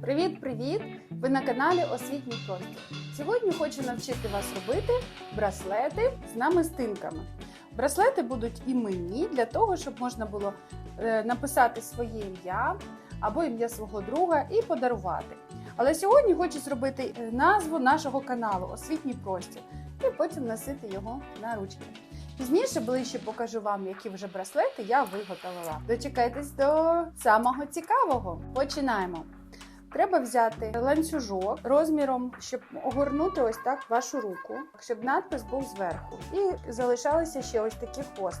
Привіт-привіт! Ви на каналі Освітній простір. Сьогодні хочу навчити вас робити браслети з намистинками. Браслети будуть іменні для того, щоб можна було е, написати своє ім'я або ім'я свого друга і подарувати. Але сьогодні хочу зробити е, назву нашого каналу Освітній простір і потім носити його на ручки. Пізніше ближче покажу вам, які вже браслети я виготовила. Дочекайтесь до самого цікавого. Починаємо. Треба взяти ланцюжок розміром, щоб огорнути ось так вашу руку, щоб надпис був зверху. І залишалися ще ось такі хвост.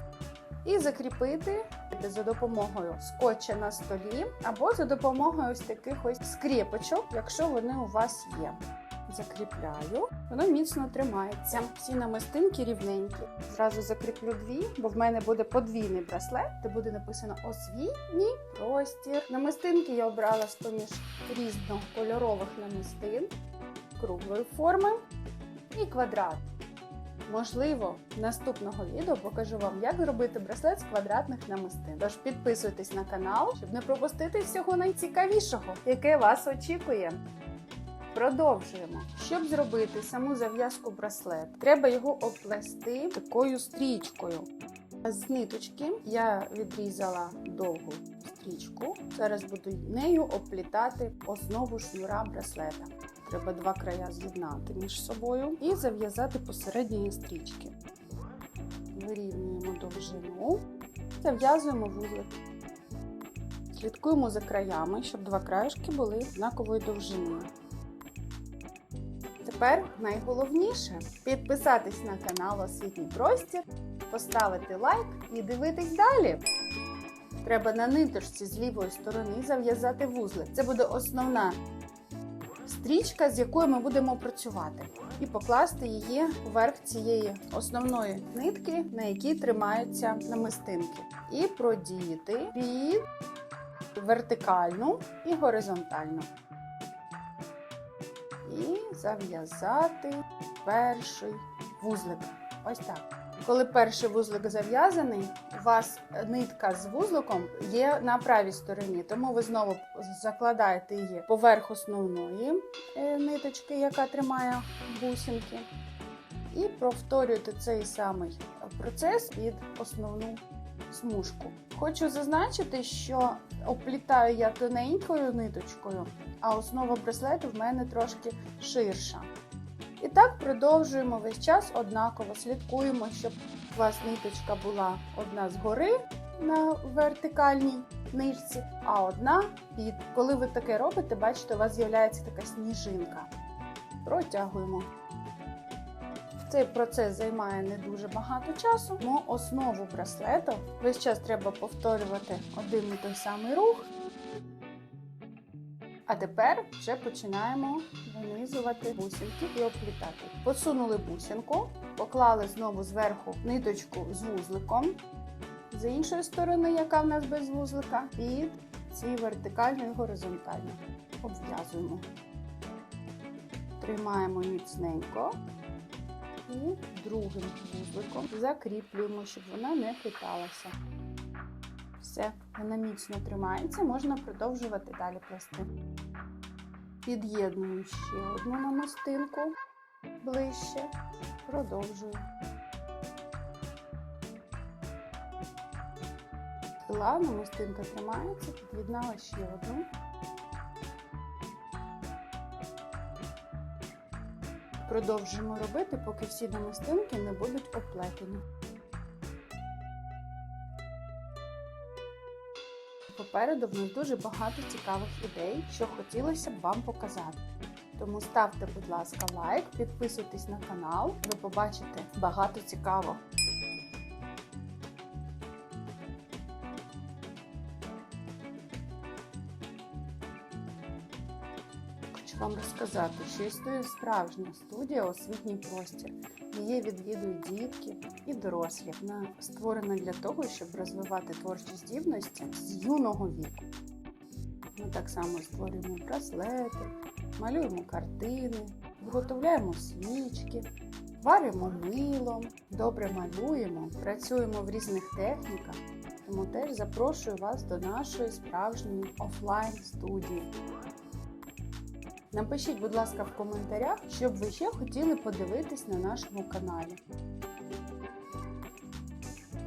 І закріпити за допомогою скотча на столі або за допомогою ось таких ось скріпочок, якщо вони у вас є. Закріпляю, воно міцно тримається. Всі намистинки рівненькі. Зразу закріплю дві, бо в мене буде подвійний браслет, де буде написано освітній простір. Намистинки я обрала з поміж різнокольорових намистин, круглої форми і квадрат. Можливо, наступного відео покажу вам, як зробити браслет з квадратних намистин. Тож підписуйтесь на канал, щоб не пропустити всього найцікавішого, яке вас очікує. Продовжуємо. Щоб зробити саму зав'язку браслет, треба його оплести такою стрічкою. З ниточки я відрізала довгу стрічку. Зараз буду нею оплітати основу шнура браслета. Треба два края з'єднати між собою і зав'язати посередньої стрічки. Вирівнюємо довжину, зав'язуємо вузлик. Слідкуємо за краями, щоб два краєшки були однакової довжини. Тепер найголовніше підписатись на канал Освітній простір, поставити лайк і дивитись далі. Треба на ниточці з лівої сторони зав'язати вузлик. Це буде основна стрічка, з якою ми будемо працювати, і покласти її вверх цієї основної нитки, на якій тримаються намистинки, і продіяти під вертикальну і горизонтальну. Зав'язати перший вузлик. Ось так. Коли перший вузлик зав'язаний, у вас нитка з вузликом є на правій стороні, тому ви знову закладаєте її поверх основної е, ниточки, яка тримає бусинки, і повторюєте цей самий процес під основну смужку. Хочу зазначити, що оплітаю я тоненькою ниточкою, а основа браслету в мене трошки ширша. І так продовжуємо весь час однаково. Слідкуємо, щоб у вас ниточка була одна згори на вертикальній нижці, а одна під. Коли ви таке робите, бачите, у вас з'являється така сніжинка. Протягуємо. Цей процес займає не дуже багато часу, але основу браслету весь час треба повторювати один і той самий рух. А тепер вже починаємо винизувати бусинки і оплітати. Посунули бусинку, поклали знову зверху ниточку з вузликом, з іншої сторони, яка в нас без вузлика, під ці вертикально і горизонтально. Обв'язуємо. Тримаємо міцненько і другим вузликом закріплюємо, щоб вона не хиталася. Все, вона міцно тримається, можна продовжувати далі плести. Під'єдную ще одну намистинку ближче, продовжую. Пила, намистинка тримається, під'єднала ще одну. Продовжуємо робити, поки всі намистинки не будуть оплетені. Попереду в нас дуже багато цікавих ідей, що хотілося б вам показати. Тому ставте, будь ласка, лайк, підписуйтесь на канал, ви побачите багато цікавого. Хочу вам розказати, що існує справжня студія освітній простір. Її відвідують дітки і дорослі. Вона створена для того, щоб розвивати творчі здібності з юного віку. Ми так само створюємо браслети, малюємо картини, виготовляємо свічки, варимо милом, добре малюємо, працюємо в різних техніках Тому теж запрошую вас до нашої справжньої офлайн студії. Напишіть, будь ласка, в коментарях, що б ви ще хотіли подивитись на нашому каналі.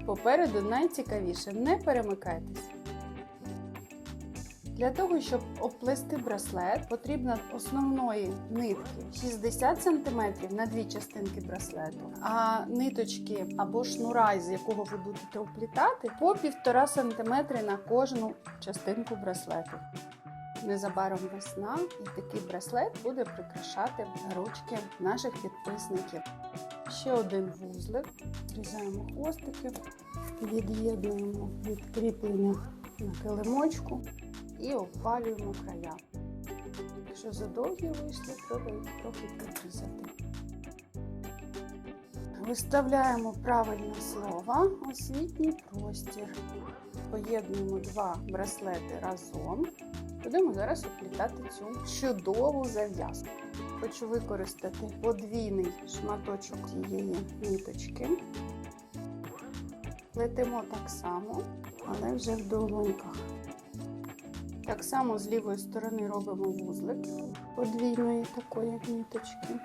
Попереду найцікавіше, не перемикайтесь. Для того, щоб обплести браслет, потрібно основної нитки 60 см на дві частинки браслету, а ниточки або шнура, з якого ви будете оплітати, по 1,5 см на кожну частинку браслету. Незабаром весна, і такий браслет буде прикрашати ручки наших підписників. Ще один вузлик. Зрізаємо хвостики, від'єднуємо від кріплення на килимочку і обвалюємо края. Якщо задовгі вийшли, треба їх трохи підрізати. Виставляємо правильне слово освітній простір. Поєднуємо два браслети разом. Будемо зараз оплітати цю чудову зав'язку. Хочу використати подвійний шматочок цієї ниточки. Плетемо так само, але вже в долоньках. Так само з лівої сторони робимо вузлик подвійної такої ниточки,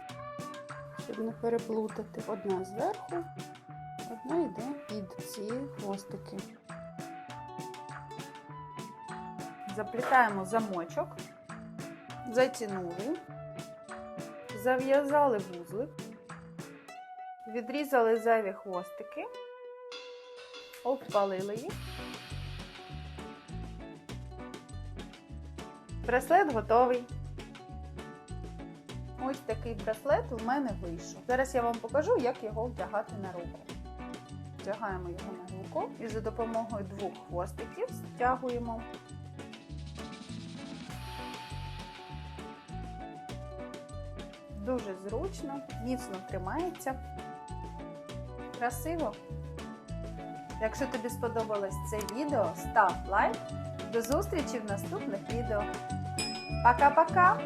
щоб не переплутати. Одна зверху, одна йде під ці хвостики. Заплітаємо замочок, затягнули, зав'язали вузлик, відрізали зайві хвостики, обпалили їх. Браслет готовий. Ось такий браслет у мене вийшов. Зараз я вам покажу, як його вдягати на руку. Вдягаємо його на руку і за допомогою двох хвостиків стягуємо. Дуже зручно, міцно тримається. Красиво. Якщо тобі сподобалось це відео, став лайк. До зустрічі в наступних відео. Пока-пока!